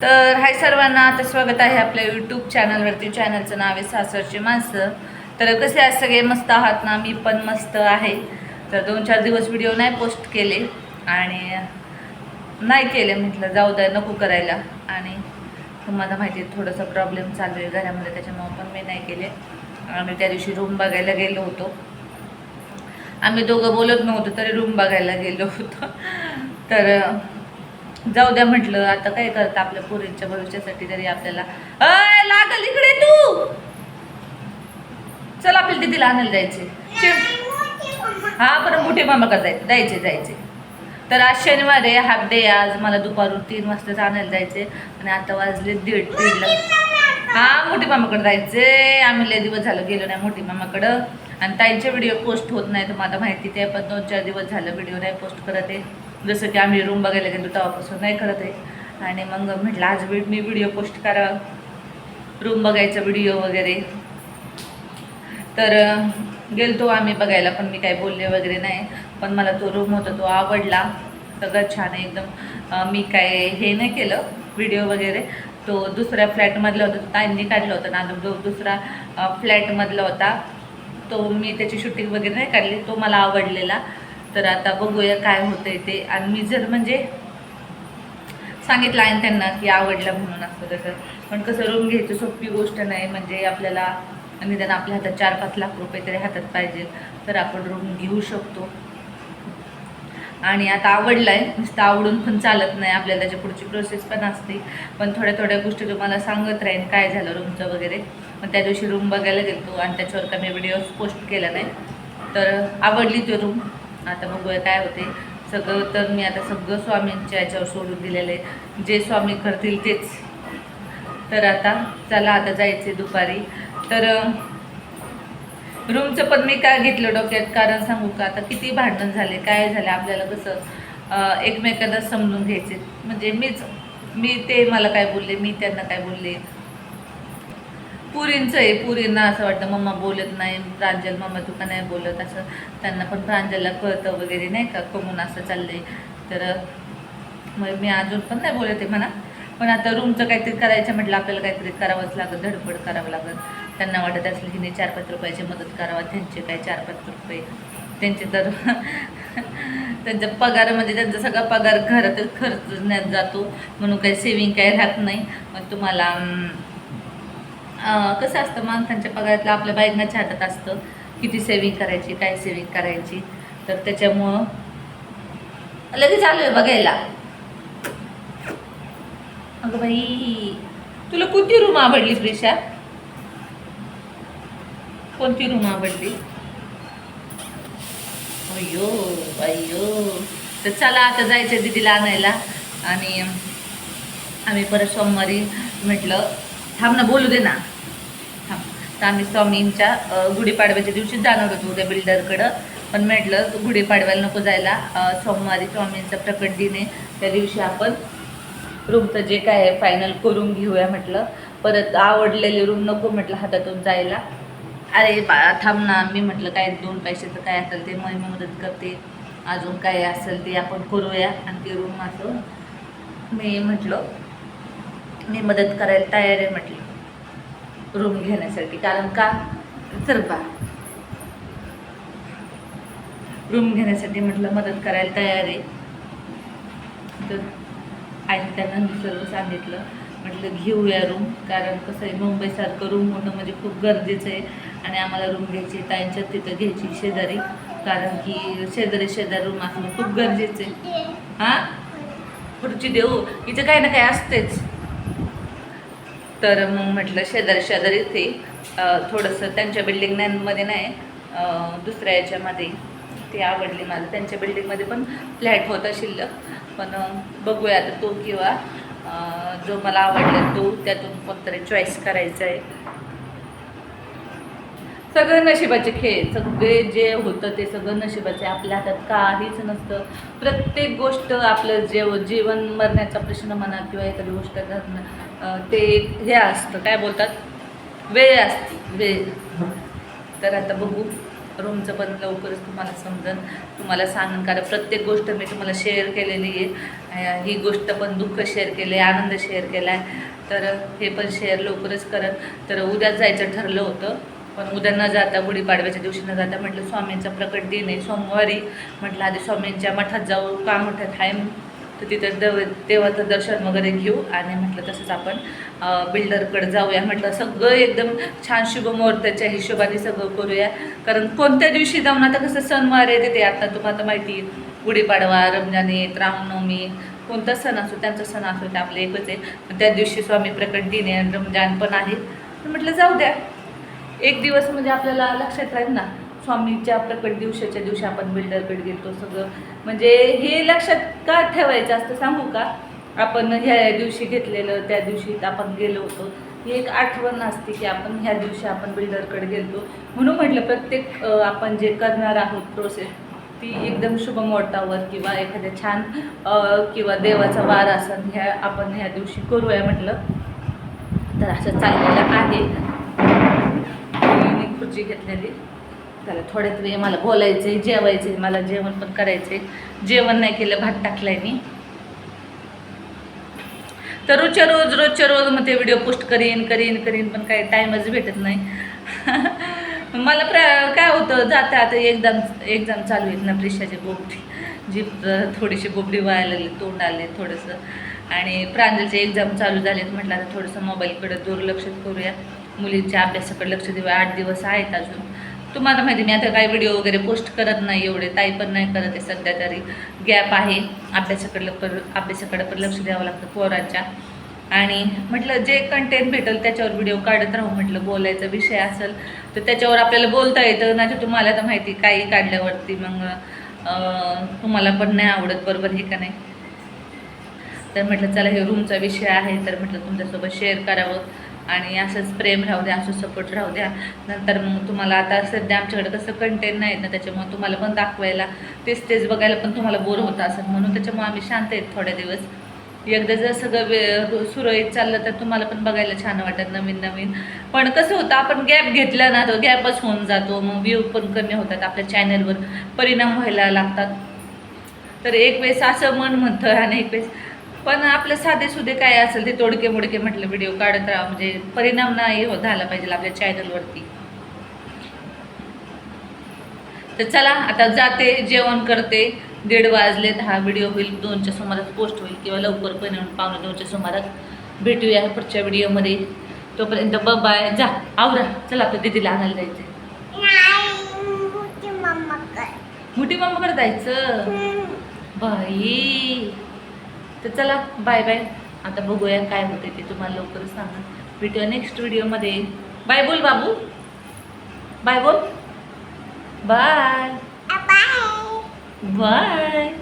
तर हाय सर्वांना आता स्वागत आहे आपल्या यूट्यूब चॅनलवरती चॅनलचं नाव आहे सासरची माणसं. तर कसे आज सगळे मस्त आहात ना? मी पण मस्त आहे. तर दोन चार दिवस व्हिडिओ नाही पोस्ट केले आणि नाही केले म्हटलं जाऊ द्या नको करायला. आणि तुम्हाला माहिती आहे थोडासा प्रॉब्लेम चालू आहे घरामध्ये त्याच्यामुळं पण मी नाही केले. आम्ही त्या दिवशी रूम बघायला गेलो होतो. आम्ही दोघं बोलत नव्हतो तरी रूम बघायला गेलो होतो. तर जाऊ द्या म्हटलं आता काय करत आपल्या पोरींच्या भविष्यासाठी तरी आपल्याला? अय लागल इकडे तू! चल आपल्याला तिथे आणायला जायचे हा बरं मोठे मामाकडे जायचे जायचे जायचे. तर आज शनिवार आहे हाफ डे आज मला दुपारून तीन वाजताच आणायला जायचे आणि आता वाजले दीड दीडला. हा मोठी मामाकडे जायचे आम्ही लय दिवस झालं गेलो नाही मोठी मामाकडं. आणि ताईंचे व्हिडिओ पोस्ट होत नाही तुम्हाला माहिती ते पण दोन चार दिवस झालं व्हिडिओ नाही पोस्ट करत आहे. जसं की आम्ही रूम बघायला गेलो तेव्हापासून नाही करत आहे. आणि मग म्हटलं आज वेळ मी व्हिडिओ पोस्ट करावा. रूम बघायचा व्हिडिओ वगैरे. तर गेलतो आम्ही बघायला पण मी काही बोलले वगैरे नाही. पण मला तो रूम होता तो आवडला. सगळं छान आहे एकदम मी काय हे नाही केलं व्हिडिओ वगैरे. तो दुसऱ्या फ्लॅटमधला होता तो ताईंनी काढला होता ना जो दुसरा फ्लॅटमधला होता. तो मी त्याची शूटिंग वगैरे नाही काढली तो मला आवडलेला. तर आता बघूया काय होतंय ते. आणि मी जर म्हणजे सांगितलं आहे त्यांना की आवडलं म्हणून असं तसं. पण कसं रूम घ्यायची सोपी गोष्ट नाही. म्हणजे आपल्याला निदान आपल्या हातात चार पाच लाख रुपये तरी हातात पाहिजे. तर आपण रूम घेऊ शकतो. आणि आता आवडलं आहे नुसतं आवडून पण चालत नाही. आपल्याला त्याच्या पुढची प्रोसेस पण असते. पण थोड्या थोड्या गोष्टी तुम्हाला सांगत राहीन काय झालं रूमचं वगैरे. मग त्या दिवशी रूम बघायला गेलो आणि त्याच्यावर का मी व्हिडिओ पोस्ट केला नाही. तर आवडली ती रूम आता बघूया काय होते. सगळं तर मी आता सगळं स्वामींच्या याच्यावर सोडून दिलेलं आहे. जे स्वामी करतील तेच. तर आता चला आता जायचे दुपारी. तर रूमचं पण मी काय घेतलं डोक्यात? कारण सांगू का? आता किती भांडण झाले काय झाले? आपल्याला कसं एकमेकांना समजून घ्यायचे. म्हणजे मीच मी ते मला काय बोलले मी त्यांना काय बोलले? पुरींचं आहे पुरींना असं वाटतं मम्मा बोलत नाही प्रांजल मम्मा तुका नाही बोलत असं त्यांना पण प्रांजलला कळतं वगैरे नाही का कमून असं चाललंय. तर मग मी अजून पण नाही बोलत आहे म्हणा. पण आता रूमचं काहीतरी करायचं म्हटलं आपल्याला काहीतरी करावंच लागत धडपड करावं लागत त्यांना वाटत असेल की नाही चार पाच रुपयाची मदत करावा त्यांचे काय चार पाच रुपये. त्यांचे तर त्यांचा पगार म्हणजे त्यांचा सगळा पगार घरातच खर्चण्यात जातो. म्हणून काही सेविंग काही राहत नाही. मग तुम्हाला कसं असतं माणसांच्या पगारातलं आपल्या बायकांच्या हातात असतं किती सेविंग करायची काय सेविंग करायची? तर त्याच्यामुळं लगेच आलो आहे बघायला. अगं बाई तुला कोणती रूम आवडली प्रिशा? कोणती रूम आवडली? अय्यो अय्यो. तर चला आता जायचं दिदीला आणायला. आणि आम्ही परत सोमवारी म्हटलं थांब ना बोलू दे ना. तर आम्ही स्वामींच्या गुढीपाडव्याच्या दिवशीच जाणार होतो उद्या बिल्डरकडं. पण म्हटलं गुढीपाडव्याला नको जायला. सोमवारी स्वामींचा प्रकट दिन आहे त्या दिवशी आपण रूमचं जे काय आहे फायनल करून घेऊया म्हटलं. परत आवडलेली रूम नको म्हटलं हातातून जायला. अरे बा थांब ना मी म्हटलं काय दोन पैशाचं काय असेल ते मग मी मदत करते. अजून काय असेल ते आपण करूया. आणि ते रूम असं मी म्हटलं मी मदत करायला तयार आहे म्हटलं. रूम घेण्यासाठी. कारण का? चल बा. रूम घेण्यासाठी म्हटलं मदत करायला तयार आहे. तर आणि त्यांना मी सर्व सांगितलं. म्हटलं घेऊया रूम कारण कसं आहे मुंबईसारखं रूम होणं म्हणजे खूप गरजेचं आहे. आणि आम्हाला रूम घ्यायची त्यांच्या तिथं घ्यायची शेजारी. कारण की शेजारी शेजारी रूम असणं खूप गरजेचं आहे. हां? पुढची देऊ? इथं काही ना काही असतेच. तर मग म्हटलं शेजारी शेजारी ते थोडंसं त्यांच्या बिल्डिंगमध्ये नाही दुसऱ्या याच्यामध्ये ते आवडली मला. त्यांच्या बिल्डिंगमध्ये पण फ्लॅट होता शिल्लक. पण बघूया आता तो किंवा जो मला आवडला तो त्यातून कोणतरी चॉईस करायचा आहे. सगळं नशिबाचे खेळ सगळे जे होतं ते सगळं नशिबाचे. आपल्या हातात काहीच नसतं. प्रत्येक गोष्ट आपलं जेव जीवन मरण्याचा प्रश्न म्हणा किंवा एखादी गोष्ट करणं ते हे असतं काय बोलतात? वेळ असते वेळ. तर आता बघू रूमचं पण लवकरच तुम्हाला समजन. तुम्हाला सांगन कारण प्रत्येक गोष्ट मी तुम्हाला शेअर केलेली आहे. ही गोष्ट पण दुःख शेअर केले आनंद शेअर केला आहे तर हे पण शेअर लवकरच करत तर उद्याच जायचं ठरलं होतं पण उद्या न जाता गुढीपाडव्याच्या दिवशी न जाता म्हटलं स्वामींचा प्रकट दिन आहे. सोमवारी म्हटलं आधी स्वामींच्या मठात जाऊ का मठात आहे. तर तिथं देव देवाचं दर्शन वगैरे घेऊ आणि म्हटलं तसंच आपण बिल्डरकडे जाऊया. म्हटलं सगळं एकदम छान शुभमुहूर्ताच्या हिशोबाने सगळं करूया. कारण कोणत्या दिवशी जाऊन आता कसं सणवार आहे ते आता तुम्हाला माहिती आहे गुढीपाडवा रमजान येत रामनवमी कोणता सण असो त्यांचा सण असो ते आपले एकच आहे. पण त्या दिवशी स्वामी प्रकट दिन आहे रमजान पण आहे. तर म्हटलं जाऊ द्या. एक दिवस म्हणजे आपल्याला लक्षात राहील ना. स्वामीच्या प्रकट दिवसाच्या दिवशी आपण बिल्डरकडे गेलो सगळं. म्हणजे हे लक्षात का ठेवायचं असतं सांगू का? आपण ह्या दिवशी घेतलेलं त्या दिवशी आपण गेलो होतो. ही एक आठवण असते की आपण ह्या दिवशी आपण बिल्डरकडे गेलो म्हणून म्हटलं प्रत्येक आपण जे करणार आहोत प्रोसेस ती एकदम शुभ मुहूर्तावर किंवा एखाद्या छान किंवा देवाचा वार असन ह्या आपण ह्या दिवशी करूया म्हटलं. तर असं चाललेलं आहे. खुर्ची घेतलेली. त्याला थोड्यात वेळ मला बोलायचं आहे जेवायचं आहे मला जेवण पण करायचं आहे जेवण नाही केलं भात टाकलाय मी. तर रोजच्या रोज रोजच्या रोज मग ते व्हिडिओ पोस्ट करीन करीन करीन पण काही टाईमच भेटत नाही. मला प्र काय होतं जाता आता एक्झाम एक्झाम चालू आहेत ना प्रिशाची बोबडी. जी थोडीशी बोबडी व्हायला लागली तोंड आले थोडंसं. आणि प्रांजलचे एक्झाम चालू झालेत म्हटलं आता थोडंसं मोबाईलकडे दुर्लक्ष करूया. मुलींच्या अभ्यासाकडे लक्ष देऊया. आठ दिवस आहेत अजून. तुम्हाला माहिती मी आता काही व्हिडिओ वगैरे पोस्ट करत नाही एवढे ताई पण नाही करत आहे सध्या तरी. गॅप आहे. अभ्यासाकडलं पर अभ्यासाकडे पण लक्ष द्यावं लागतं पोरांच्या. आणि म्हटलं जे कंटेंट भेटेल त्याच्यावर व्हिडिओ काढत राहू म्हटलं बोलायचा विषय असेल तर त्याच्यावर आपल्याला बोलता येतं. नाही तर तुम्हाला तर माहिती काही काढल्यावरती मग तुम्हाला पण नाही आवडत बरोबर हे का नाही? तर म्हटलं चला हे रूमचा विषय आहे तर म्हटलं तुमच्यासोबत शेअर करावं. आणि असंच प्रेम राहू द्या असं सपोर्ट राहू द्या. नंतर मग तुम्हाला आता सध्या आमच्याकडे कसं कंटेंट नाही ना त्याच्यामुळे तुम्हाला पण दाखवायला तेच तेच बघायला पण तुम्हाला बोर होतं असं म्हणून त्याच्यामुळे आम्ही शांत आहेत थोड्या दिवस. एकदा जर सगळं वे सुरळीत चाललं तर तुम्हाला पण बघायला छान वाटत नवीन नवीन. पण कसं होतं आपण गॅप घेतला ना तो गॅपच होऊन जातो. मग व्ह्यू पण कमी होतात आपल्या चॅनलवर परिणाम व्हायला लागतात. तर एक वेळेस असं मन म्हणतं आणि एक वेळेस पण आपलं साधे सुधे काय असेल ते तोडके मोडके म्हटलं व्हिडिओ काढत राहा. म्हणजे परिणाम नाही हो झाला पाहिजे आपल्या चॅनलवरती तर चला आता जाते जेवण करते. दीड वाजलेत. हा व्हिडिओ होईल दोनच्या सुमारास पोस्ट होईल किंवा लवकर पण येऊन पावणे दोनच्या सुमारास भेटूया पुढच्या व्हिडिओमध्ये तोपर्यंत बाय जा आवरा. चला आपल्या दिदीला आणायला जायचं मोठी मम्माकडे जायचं? बाई. तर चला बाय बाय आता बघूया काय होते ते तुम्हाला लवकर सांगा. भेटूया नेक्स्ट व्हिडिओमध्ये बाय बोल बाबू. बाय बोल. Bye bye